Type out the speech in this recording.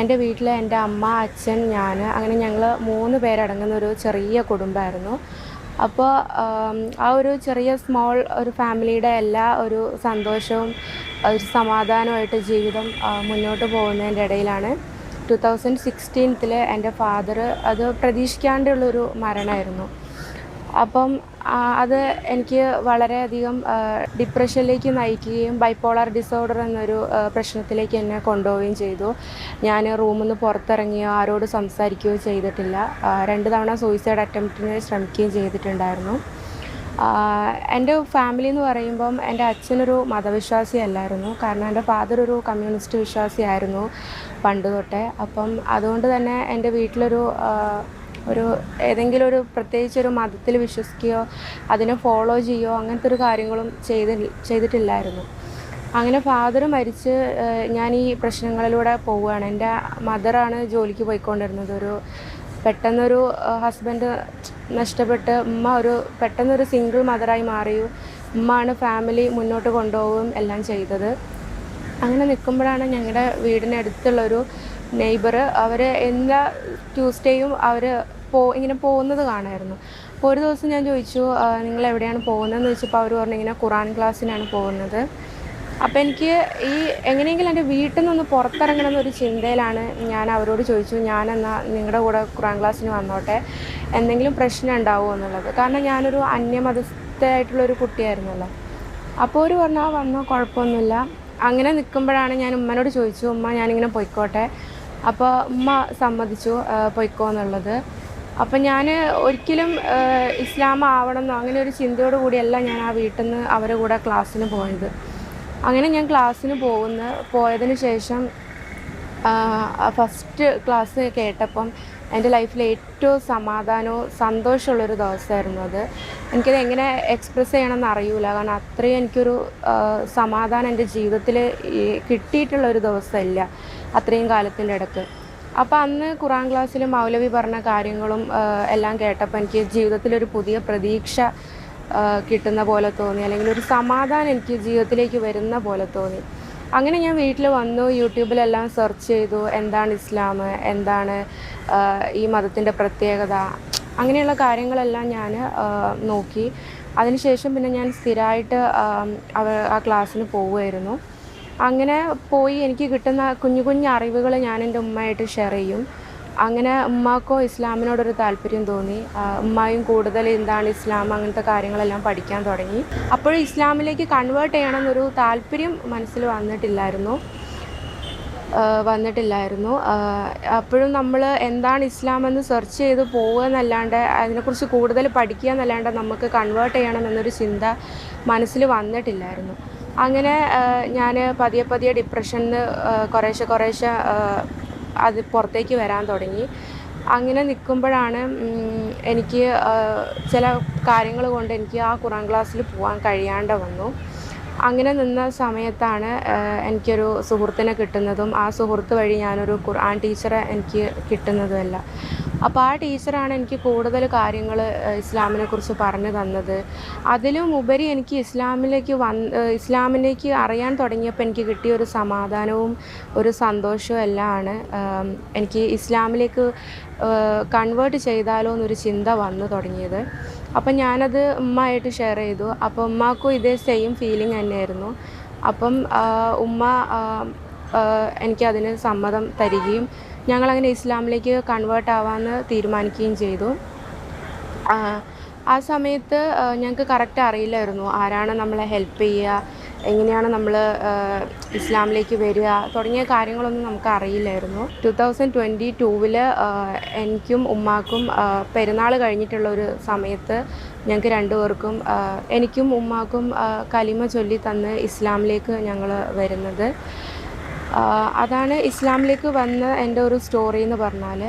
എന്റെ വീട്ടിൽ എന്റെ അമ്മ അച്ഛൻ ഞാൻ അങ്ങനെ ഞങ്ങൾ മൂന്ന് പേരടങ്ങുന്ന ഒരു ചെറിയ കുടുംബമായിരുന്നു അപ്പോൾ ആ ഒരു ചെറിയ സ്മോൾ ഒരു ഫാമിലിയുടെ എല്ലാ ഒരു സന്തോഷവും ഒരു സമാധാനമായിട്ട് ജീവിതം മുന്നോട്ട് പോകുന്നതിന്റെ ഇടയിലാണ് ടു തൗസൻഡ് സിക്സ്റ്റീൻത്തിൽ എന്റെ ഫാദർ അത് പ്രതീക്ഷിക്കാണ്ടുള്ളൊരു മരണമായിരുന്നു അപ്പം അത് എനിക്ക് വളരെയധികം ഡിപ്രഷനിലേക്ക് നയിക്കുകയും ബൈപ്പോളാർ ഡിസോർഡർ എന്നൊരു പ്രശ്നത്തിലേക്ക് എന്നെ കൊണ്ടുപോവുകയും ചെയ്തു. ഞാൻ റൂമിൽ നിന്ന് പുറത്തിറങ്ങിയോ ആരോട് സംസാരിക്കുകയോ ചെയ്തിട്ടില്ല. രണ്ട് തവണ സൂയിസൈഡ് അറ്റംപ്റ്റിന് ശ്രമിക്കുകയും ചെയ്തിട്ടുണ്ടായിരുന്നു. എന്റെ ഫാമിലി എന്ന് പറയുമ്പം എന്റെ അച്ഛനൊരു മതവിശ്വാസി അല്ലായിരുന്നു. കാരണം എന്റെ ഫാദർ ഒരു കമ്മ്യൂണിസ്റ്റ് വിശ്വാസിയായിരുന്നു പണ്ട് തൊട്ടേ. അപ്പം അതുകൊണ്ട് തന്നെ എന്റെ വീട്ടിലൊരു ഒരു ഏതെങ്കിലും ഒരു പ്രത്യേകിച്ച് ഒരു മതത്തിൽ വിശ്വസിക്കുകയോ അതിനെ ഫോളോ ചെയ്യുകയോ അങ്ങനത്തെ ഒരു കാര്യങ്ങളും ചെയ്തി ചെയ്തിട്ടില്ലായിരുന്നു. അങ്ങനെ ഫാദർ മരിച്ച് ഞാൻ ഈ പ്രശ്നങ്ങളിലൂടെ പോവുകയാണ്. എന്റെ മദറാണ് ജോലിക്ക് പോയിക്കൊണ്ടിരുന്നത്. ഒരു പെട്ടെന്നൊരു ഹസ്ബൻഡ് നഷ്ടപ്പെട്ട് ഉമ്മ ഒരു പെട്ടെന്നൊരു സിംഗിൾ മദറായി മാറിയു ഉമ്മാണ് ഫാമിലി മുന്നോട്ട് കൊണ്ടുപോവുകയും എല്ലാം ചെയ്തത്. അങ്ങനെ നിൽക്കുമ്പോഴാണ് ഞങ്ങളുടെ വീടിനടുത്തുള്ളൊരു നെയ്ബർ അവർ എല്ലാ ട്യൂസ്ഡേയും അവർ പോ ഇങ്ങനെ പോകുന്നത് കാണായിരുന്നു. അപ്പോൾ ഒരു ദിവസം ഞാൻ ചോദിച്ചു നിങ്ങൾ എവിടെയാണ് പോകുന്നതെന്ന് ചോദിച്ചപ്പോൾ അവർ പറഞ്ഞു ഇങ്ങനെ ഖുറാൻ ക്ലാസ്സിനാണ് പോകുന്നത്. അപ്പോൾ എനിക്ക് ഈ എങ്ങനെയെങ്കിലും എന്റെ വീട്ടിൽ നിന്നൊന്ന് പുറത്തിറങ്ങണം എന്നൊരു ചിന്തയിലാണ് ഞാൻ അവരോട് ചോദിച്ചു. ഞാൻ എന്നാൽ നിങ്ങളുടെ കൂടെ ഖുറാൻ ക്ലാസ്സിന് വന്നോട്ടെ? എന്തെങ്കിലും പ്രശ്നം ഉണ്ടാവുമോ എന്നുള്ളത്? കാരണം ഞാനൊരു അന്യമതസ്ഥയായിട്ടുള്ളൊരു കുട്ടിയായിരുന്നല്ലോ. അപ്പോൾ ഒരു പറഞ്ഞാൽ വന്നോ കുഴപ്പമൊന്നുമില്ല. അങ്ങനെ നിൽക്കുമ്പോഴാണ് ഞാൻ ഉമ്മനോട് ചോദിച്ചു ഉമ്മ ഞാനിങ്ങനെ പൊയ്ക്കോട്ടെ? അപ്പോൾ ഉമ്മ സമ്മതിച്ചു പൊയ്ക്കോ എന്നുള്ളത്. അപ്പം ഞാൻ ഒരിക്കലും ഇസ്ലാം ആവണമെന്നോ അങ്ങനെ ഒരു ചിന്തയോട് കൂടിയല്ല ഞാൻ ആ വീട്ടിൽ നിന്ന് അവരുടെ കൂടെ ക്ലാസ്സിന് പോയത്. അങ്ങനെ ഞാൻ ക്ലാസ്സിന് പോകുന്ന പോയതിന് ശേഷം ഫസ്റ്റ് ക്ലാസ് കേട്ടപ്പം എന്റെ ലൈഫിൽ ഏറ്റവും സമാധാനവും സന്തോഷമുള്ളൊരു ദിവസമായിരുന്നു അത്. എനിക്കത് എങ്ങനെ എക്സ്പ്രസ് ചെയ്യണമെന്ന് അറിയൂല. കാരണം അത്രയും എനിക്കൊരു സമാധാനം എന്റെ ജീവിതത്തിൽ കിട്ടിയിട്ടുള്ളൊരു ദിവസമല്ല അത്രയും കാലത്തിന്റെ ഇടയ്ക്ക് അപ്പോൾ അന്ന് ഖുറാൻ ക്ലാസ്സിൽ മൗലവി പറഞ്ഞ കാര്യങ്ങളും എല്ലാം കേട്ടപ്പോൾ എനിക്ക് ജീവിതത്തിലൊരു പുതിയ പ്രതീക്ഷ കിട്ടുന്ന പോലെ തോന്നി. അല്ലെങ്കിൽ ഒരു സമാധാനം എനിക്ക് ജീവിതത്തിലേക്ക് വരുന്ന പോലെ തോന്നി. അങ്ങനെ ഞാൻ വീട്ടിൽ വന്നു യൂട്യൂബിലെല്ലാം സെർച്ച് ചെയ്തു എന്താണ് ഇസ്ലാം എന്താണ് ഈ മതത്തിന്റെ പ്രത്യേകത അങ്ങനെയുള്ള കാര്യങ്ങളെല്ലാം ഞാൻ നോക്കി. അതിനുശേഷം പിന്നെ ഞാൻ സ്ഥിരമായിട്ട് ആ, ക്ലാസ്സിന് പോവുമായിരുന്നു അങ്ങനെ പോയി എനിക്ക് കിട്ടുന്ന കുഞ്ഞു കുഞ്ഞു അറിവുകൾ ഞാൻ എന്റെ ഉമ്മയായിട്ട് ഷെയർ ചെയ്യും. അങ്ങനെ ഉമ്മാക്കോ ഇസ്ലാമിനോടൊരു താല്പര്യം തോന്നി. ഉമ്മായും കൂടുതൽ എന്താണ് ഇസ്ലാം അങ്ങനത്തെ കാര്യങ്ങളെല്ലാം പഠിക്കാൻ തുടങ്ങി. അപ്പോൾ ഇസ്ലാമിലേക്ക് കൺവേർട്ട് ചെയ്യണം എന്നൊരു താല്പര്യം മനസ്സിൽ വന്നിട്ടില്ലായിരുന്നു. വന്നിട്ടില്ലായിരുന്നു. അപ്പോഴും നമ്മൾ എന്താണ് ഇസ്ലാം എന്ന് സെർച്ച് ചെയ്ത് പോവുക എന്നല്ലാണ്ട് അതിനെക്കുറിച്ച് കൂടുതൽ പഠിക്കുക എന്നല്ലാണ്ട് നമുക്ക് കൺവേർട്ട് ചെയ്യണം എന്നൊരു ചിന്ത മനസ്സിൽ വന്നിട്ടില്ലായിരുന്നു. അങ്ങനെ ഞാൻ പതിയെ പതിയെ ഡിപ്രഷനിൽ കുറേശ്ശെ കുറേശ്ശെ ആ, അത് പുറത്തേക്ക് വരാൻ തുടങ്ങി. അങ്ങനെ നിൽക്കുമ്പോഴാണ് എനിക്ക് ചില കാര്യങ്ങൾ കൊണ്ട് എനിക്ക് ആ ഖുറാൻ ക്ലാസ്സിൽ പോകാൻ കഴിയാണ്ട് വന്നു. അങ്ങനെ നിന്ന സമയത്താണ് എനിക്കൊരു സുഹൃത്തിനെ കിട്ടുന്നതും ആ സുഹൃത്ത് വഴി ഞാനൊരു ഖുർആൻ ടീച്ചറെ എനിക്ക് കിട്ടുന്നതുമല്ല. അപ്പോൾ ആ ടീച്ചറാണ് എനിക്ക് കൂടുതൽ കാര്യങ്ങൾ ഇസ്ലാമിനെ കുറിച്ച് പറഞ്ഞു തന്നത്. അതിലും ഉപരി എനിക്ക് ഇസ്ലാമിലേക്ക് വന്ന് ഇസ്ലാമിലേക്ക് അറിയാൻ തുടങ്ങിയപ്പോൾ എനിക്ക് കിട്ടിയ ഒരു സമാധാനവും ഒരു സന്തോഷവും എല്ലാമാണ്. എനിക്ക് ഇസ്ലാമിലേക്ക് കൺവേർട്ട് ചെയ്താലോ എന്നൊരു ചിന്ത വന്നു തുടങ്ങിയത്. അപ്പം ഞാനത് ഉമ്മയായിട്ട് ഷെയർ ചെയ്തു. അപ്പോൾ ഉമ്മാക്കും ഇതേ സെയിം ഫീലിംഗ് തന്നെയായിരുന്നു. അപ്പം ഉമ്മ എനിക്കതിന് സമ്മതം തരികയും ഞങ്ങളങ്ങനെ ഇസ്ലാമിലേക്ക് കൺവേർട്ട് ആവാമെന്ന് തീരുമാനിക്കുകയും ചെയ്തു. ആ, സമയത്ത് ഞങ്ങൾക്ക് കറക്റ്റ് അറിയില്ലായിരുന്നു. ആരാണ് നമ്മളെ ഹെൽപ്പ് ചെയ്യുക എങ്ങനെയാണ് നമ്മൾ ഇസ്ലാമിലേക്ക് വരിക? തുടങ്ങിയ കാര്യങ്ങളൊന്നും നമുക്ക് അറിയില്ലായിരുന്നു. ടു തൗസൻഡ് ട്വന്റി ടൂവിൽ എനിക്കും ഉമ്മാക്കും പെരുന്നാൾ കഴിഞ്ഞിട്ടുള്ള ഒരു സമയത്ത് ഞങ്ങൾക്ക് രണ്ടുപേർക്കും എനിക്കും ഉമ്മാക്കും കലിമ ചൊല്ലി തന്ന് ഇസ്ലാമിലേക്ക് ഞങ്ങൾ വരുന്നത്. അതാണ് ഇസ്ലാമിലേക്ക് വന്ന എന്റെ ഒരു സ്റ്റോറി എന്ന് പറഞ്ഞാൽ